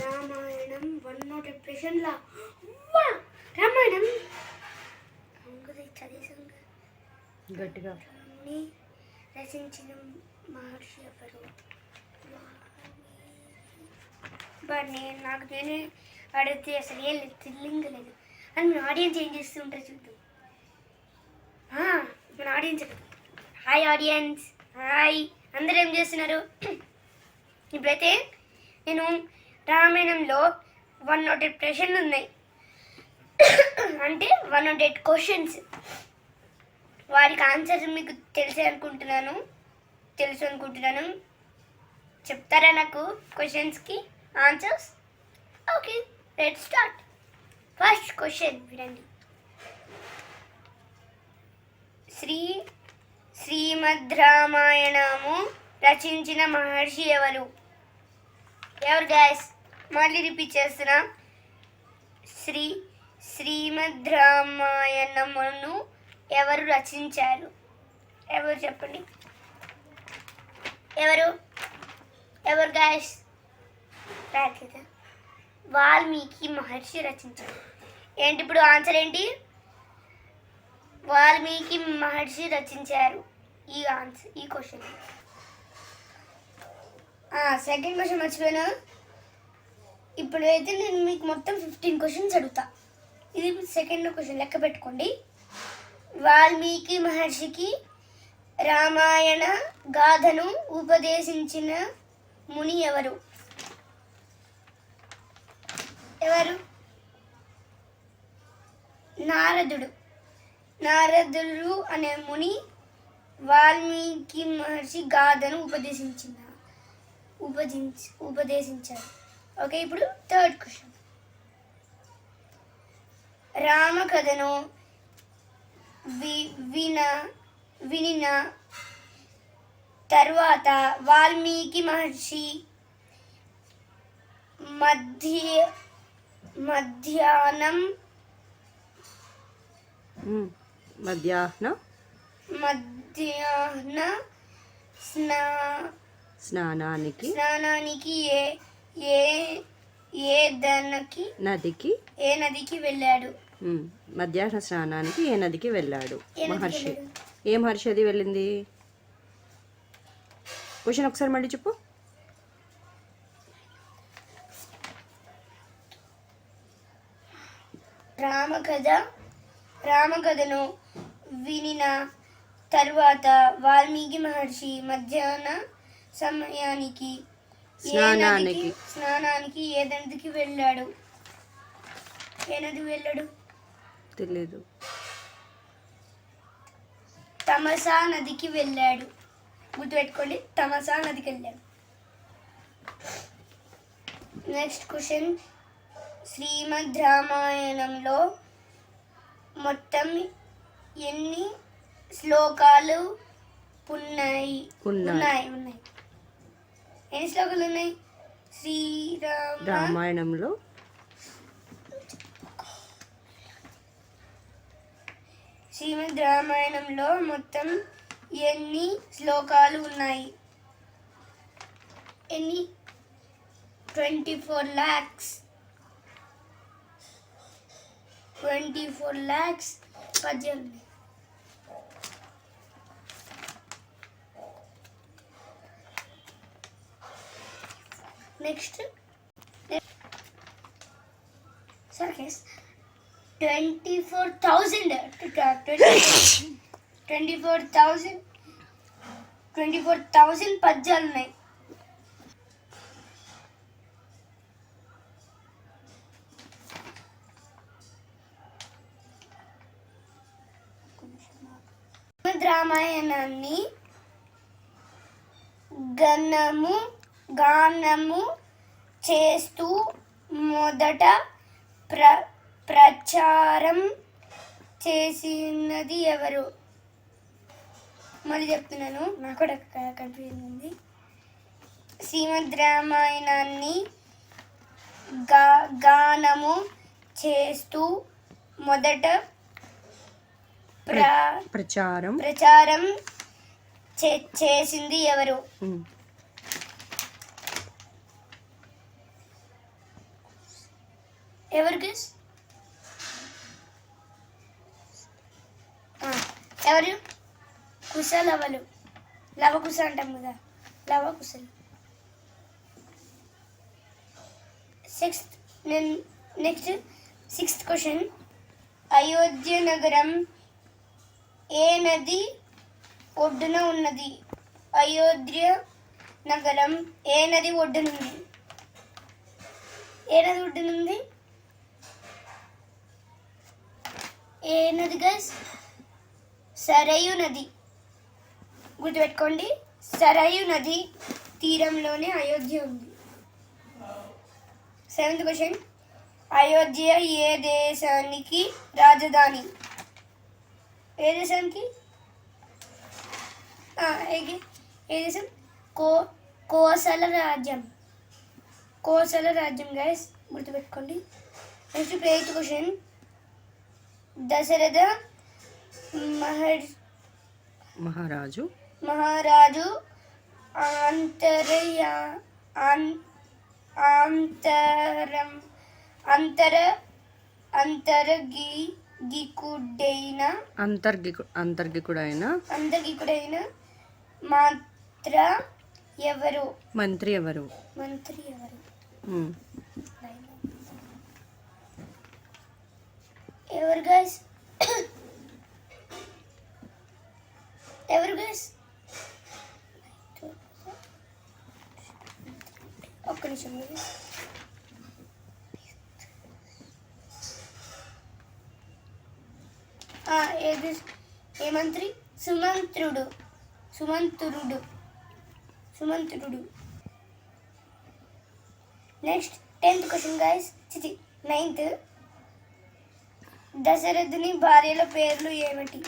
Ramayanam one not ఎప్రెషన్లా రామాయణం. గట్టిగా. రచించిన మహర్షి ఎవరు? బట్ నేను నాకు నేనే అడిగితే అసలు ఏం లేదు థ్రిల్లింగ్ లేదు. అని మన ఆడియన్స్ ఏం చేస్తూ ఉంటారు చూద్దాం మన ఆడియన్స్ హాయ్ ఆడియన్స్. హాయ్. అందరూ ఏం చేస్తున్నారు? ఇప్పుడైతే నేను రామాయణంలో వన్ నాట్ ఎయిట్ ప్రశ్నలు ఉన్నాయి. అంటే వన్ నాట్ ఎయిట్ క్వశ్చన్స్ వారికి ఆన్సర్ మీకు తెలిసే అనుకుంటున్నాను. తెలుసు అనుకుంటున్నాను. చెప్తారా నాకు క్వశ్చన్స్కి answers okay let start first question వినండి. శ్రీ శ్రీమద్ రామాయణము రచించిన మహర్షి ఎవరు? ఎవరు గ్యాస్ మళ్ళీ రిపీట్ చేస్తున్నా. శ్రీ శ్రీమద్ రామాయణమును ఎవరు రచించారు? ఎవరు చెప్పండి? ఎవరు? ఎవరు గాయస్ రాకేత వాల్మీకి మహర్షి రచించారు. ఏంటి ఇప్పుడు ఆన్సర్ ఏంటి? వాల్మీకి మహర్షి రచించారు ఈ ఆన్సర్ ఈ క్వశ్చన్ సెకండ్ క్వశ్చన్ మర్చిపోయాను? ఇప్పుడైతే నేను మీకు మొత్తం ఫిఫ్టీన్ క్వశ్చన్స్ అడుగుతా. ఇది సెకండ్ క్వశ్చన్ లెక్క పెట్టుకోండి. వాల్మీకి మహర్షికి రామాయణ గాథను ఉపదేశించిన ముని ఎవరు? ఎవరు? నారదుడు. నారదుడు అనే ముని వాల్మీకి మహర్షి గాథను ఉపదేశించిన ఉపదించ ఉపదేశించారు ఓకే ఇప్పుడు థర్డ్ క్వశ్చన్ రామకథను వి విన వినిన తర్వాత వాల్మీకి మహర్షి మధ్య మధ్యాహ్నం. మధ్యాహ్నం మధ్యాహ్న స్నా స్నానానికి స్నానానికి ఏ ఏ ఏ దనకి నదికి ఏ నదికి వెళ్ళాడు. మధ్యాహ్న స్నానానికి ఏ నదికి వెళ్ళాడు మహర్షి? ఏ మహర్షి అది వెళ్ళింది క్వశ్చన్ ఒకసారి మళ్ళీ చెప్పు రామకథ రామకథను వినిన తర్వాత వాల్మీకి మహర్షి మధ్యాహ్న సమయానికి స్నానానికి. స్నానానికి ఏ నదికి వెళ్ళాడు. ఏ నది వెళ్ళాడు? తెలీదు. తమసా నదికి వెళ్ళాడు. గుర్తుపెట్టుకోండి తమసా నదికి వెళ్ళాడు. Next question. శ్రీమద్ రామాయణంలో మొత్తం ఎన్ని శ్లోకాలు ఉన్నాయి. ఉన్నాయి ఉన్నాయి. ఎన్ని శ్లోకాలు ఉన్నాయి? శ్రీరామ రామాయణంలో శ్రీమద్ రామాయణంలో మొత్తం ఎన్ని శ్లోకాలు ఉన్నాయి? ఎన్ని? Twenty four lakhs twenty four lakhs పద్యాలు next సర్కేస్ twenty four thousand twenty four thousand twenty four thousand పద్యాలు ఉన్నాయి రామాయణాన్ని గణము గానము చేస్తూ మొదట ప్ర ప్రచారం చేసినది ఎవరు? మళ్ళీ చెప్తున్నాను. నాకు కూడా కన్ఫ్యూజన్ ఉంది శ్రీమద్ రామాయణాన్ని గా గానము చేస్తూ మొదట ప్ర ప్రచారం. ప్రచారం చే చేసింది ఎవరు? ఎవరు ఎవరు? కుశలవలు లవకుశ అంటాం కదా. లవకుశలు సిక్స్త్ నేను నెక్స్ట్ సిక్స్త్ క్వశ్చన్ అయోధ్య నగరం ఏ నది ఒడ్డున ఉన్నది? అయోధ్య నగరం ఏ నది ఒడ్డునుంది? ఏ నది ఒడ్డునుంది? ఏ గైస్ సరయు నది. గుర్తుపెట్టుకోండి సరయు నది తీరంలోనే అయోధ్య ఉంది. సెవెంత్ క్వశ్చన్ అయోధ్య ఏ దేశానికి రాజధాని? ఏ దేశానికి? ఏ- ఏ దేశం? కో కోసల రాజ్యం. కోసల రాజ్యం గైస్ గుర్తుపెట్టుకోండి. నెక్స్ట్ ఎయిత్ క్వశ్చన్ దశరథ మహర్ మహారాజు. మహారాజు ఆంతరయ ఆంతరం అంతర అంతరగి గికుడైన అంతర్గికు అంతర్గికుడైన అంతర్గికుడైన మాత్ర ఎవరు? మంత్రి ఎవరు? మంత్రి ఎవరు? ఎవరు గైస్ ఎవరు గైస్ ఒక్క నిమిషం ఏది ఏ మంత్రి? Sumantrudu. Sumantrudu. Sumantrudu. Next tenth question guys చిచి నైన్త్ దశరథుని భార్యల పేర్లు ఏమిటి?